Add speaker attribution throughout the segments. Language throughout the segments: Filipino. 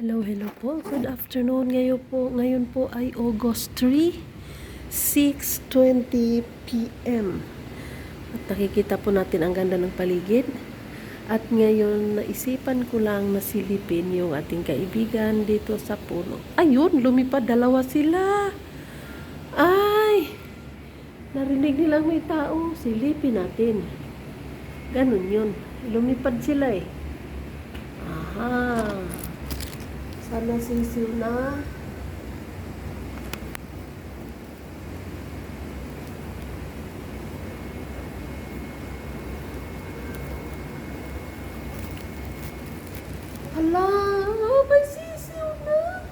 Speaker 1: Hello, hello po. Good afternoon. Ngayon po, ngayon po ay August 3, 6.20 p.m. At nakikita po natin ang ganda ng paligid. At ngayon, naisipan ko lang na silipin yung ating kaibigan dito sa puno. Ayun, lumipad. Dalawa sila. Ay! Narinig nilang may tao. Silipin natin. Ganun yun. Lumipad sila eh. Aha. Sana sisiw na. Hala, may sisiw na.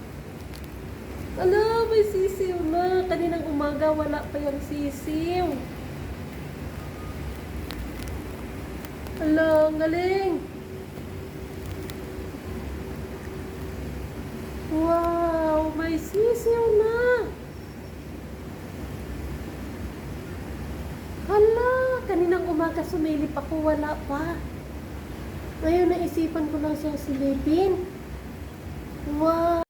Speaker 1: Hala, may sisiw na. Kaninang umaga wala pa yung sisiw. Hala, ang galing. Wow, may sisiw na. Hala, kaninang umaga sumilip ako, wala pa. Ngayon naisipan ko lang siyang silipin. Wow.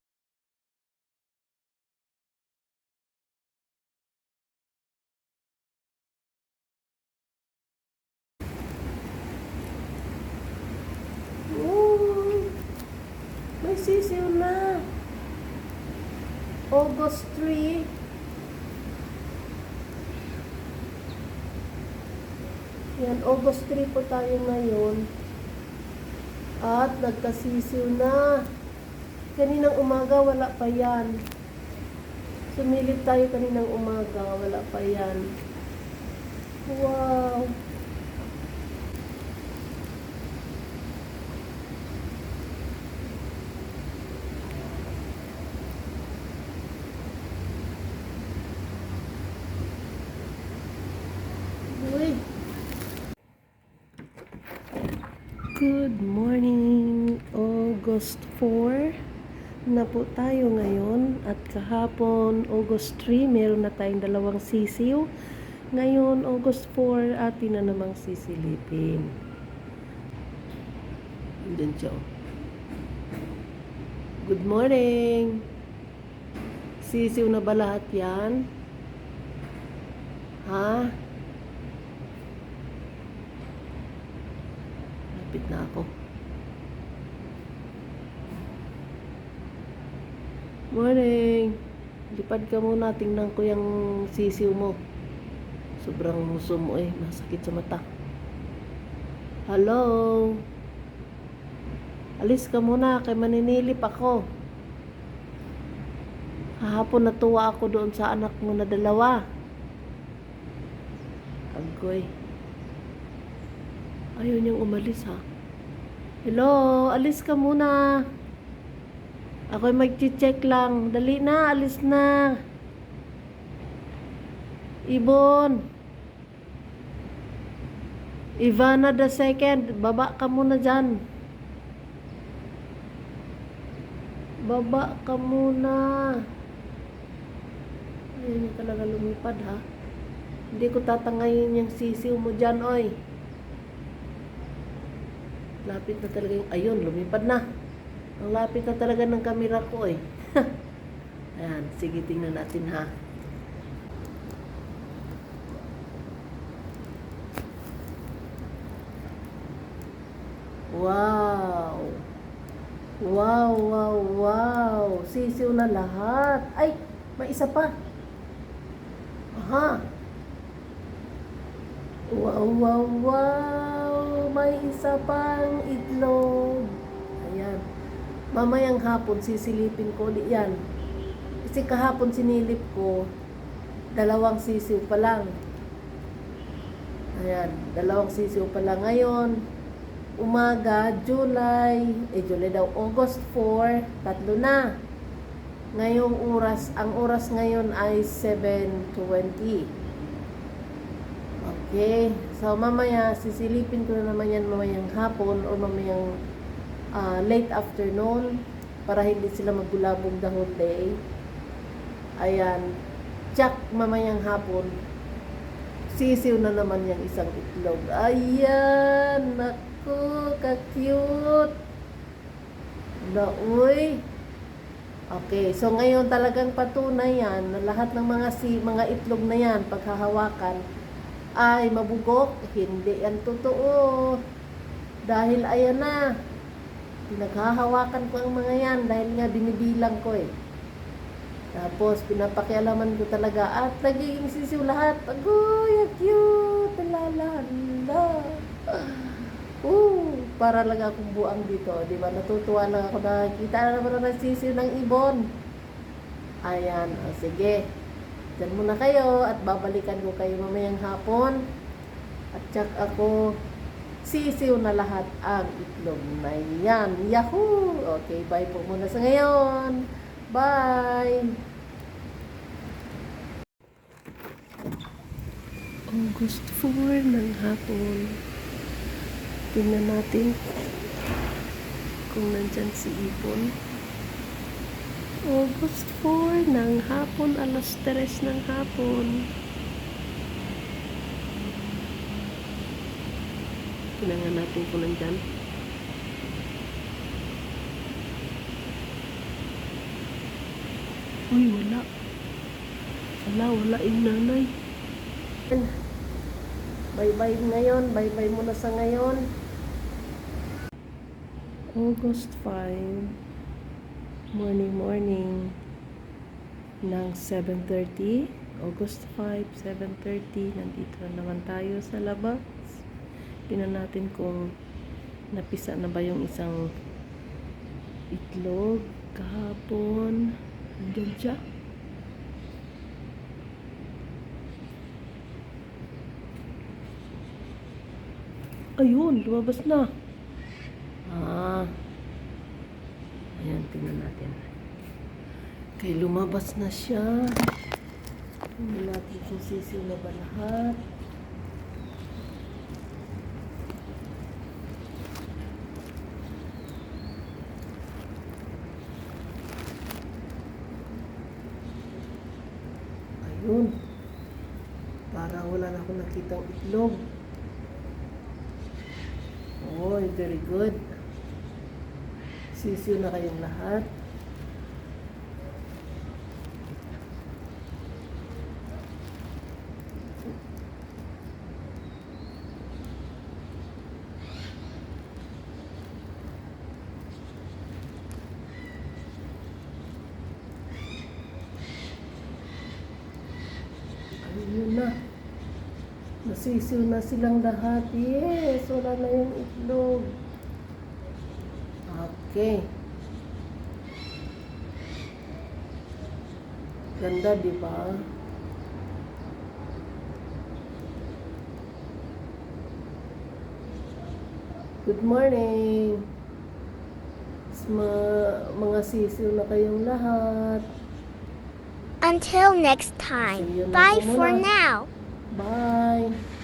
Speaker 1: Oh, may sisiw na. August 3. Yan, August 3 po tayo ngayon. At nagkasisiw na. Kaninang umaga, wala pa yan. Sumilip tayo kaninang umaga, wala pa yan. Wow! Uy! Good morning, August 4 na po tayo ngayon at kahapon August 3 meron na tayong dalawang sisiw ngayon August 4 atin na namang sisilipin Andun siya oh. Good morning Sisiw na ba lahat yan? Ha? Lapit na ako. Morning! Lipad ka muna, tingnan ko yung sisiw mo. Sobrang muso mo eh, masakit sa mata. Hello? Alis ka muna, kay maninilip ako. Kahapon natuwa ako doon sa anak mo na dalawa. Agoy. Ayaw niyang umalis ha. Hello, alis ka muna. Ako'y mag-check lang. Dali na, alis na. Ibon. Ivana the second, baba ka muna dyan. Baba ka muna. Ayun talaga lumipad ha. Hindi ko tatangayin yung sisiw mo dyan, oy. Lapit na talaga yung... Ayun, lumipad na. Ang lapit na talaga ng kamera ko eh. Ayan, sige tingnan natin ha. Wow! Wow, wow, wow! Sisiw na lahat. Ay, may isa pa. Aha! Wow, wow, wow! May isa pang itlog. Ayan. Mamayang hapon, sisilipin ko ulit yan. Kasi kahapon sinilip ko, dalawang sisiw pa lang. Ayan, dalawang sisiw pa lang. Ngayon, umaga, July, eh July daw, August 4, tatlo na. Ngayong oras, ang oras ngayon ay 7.20. Okay, so mamaya, sisilipin ko na naman yan mamayang hapon o mamayang ah, late afternoon para hindi sila maggulabog the whole day. Ayan, check mamayang hapon. Sisiw na naman yung isang itlog. Ayan, naku, ka-cute. La, uy. Okay, so ngayon talagang patunay yan na lahat ng mga si mga itlog na yan paghahawakan ay mabugok. Hindi yan totoo. Dahil ayan na. Pinaghahawakan ko ang mga yan dahil nga binibilang ko eh. Tapos pinapakialaman ko talaga at nagiging sisiw lahat. Agoy, cute. Lalala. Uh, para lang akong buang dito, di ba? Natutuwa lang ako na kita na naman ang sisiw ng ibon. Ayan, o sige. Diyan muna kayo at babalikan ko kayo mamayang hapon. At tsak ako, sisiw na lahat ang itlog na yan. Yahoo! Okay, bye po muna sa ngayon. Bye! August 4 ng hapon. Tingnan natin kung nandyan si Ipon. August 4 ng hapon, alas 3 ng hapon. Tingnan natin kung nandyan. Uy, wala. Wala, wala yung nanay. Bye-bye ngayon. Bye-bye muna sa ngayon. August 5. Morning, morning. Ng 7.30. August 5, 7.30. Nandito na naman tayo sa labas. Tingnan natin kung napisa na ba yung isang itlog kahapon. Andyan siya. Ayun, lumabas na. Ah. Ayan, tingnan natin. Kay lumabas na siya. Tingnan natin kung sisiw na ba lahat. Ayun. Parang wala na akong nakitang itlog. Oy, very good. Sisiw na kayong lahat. Ayun na. Nasisiw na silang lahat. Yes, wala na yung itlog. Okay. Ganda, di ba? Good morning. Ma mga sisiw na kayong lahat.
Speaker 2: Until next time. Bye for now.
Speaker 1: Bye.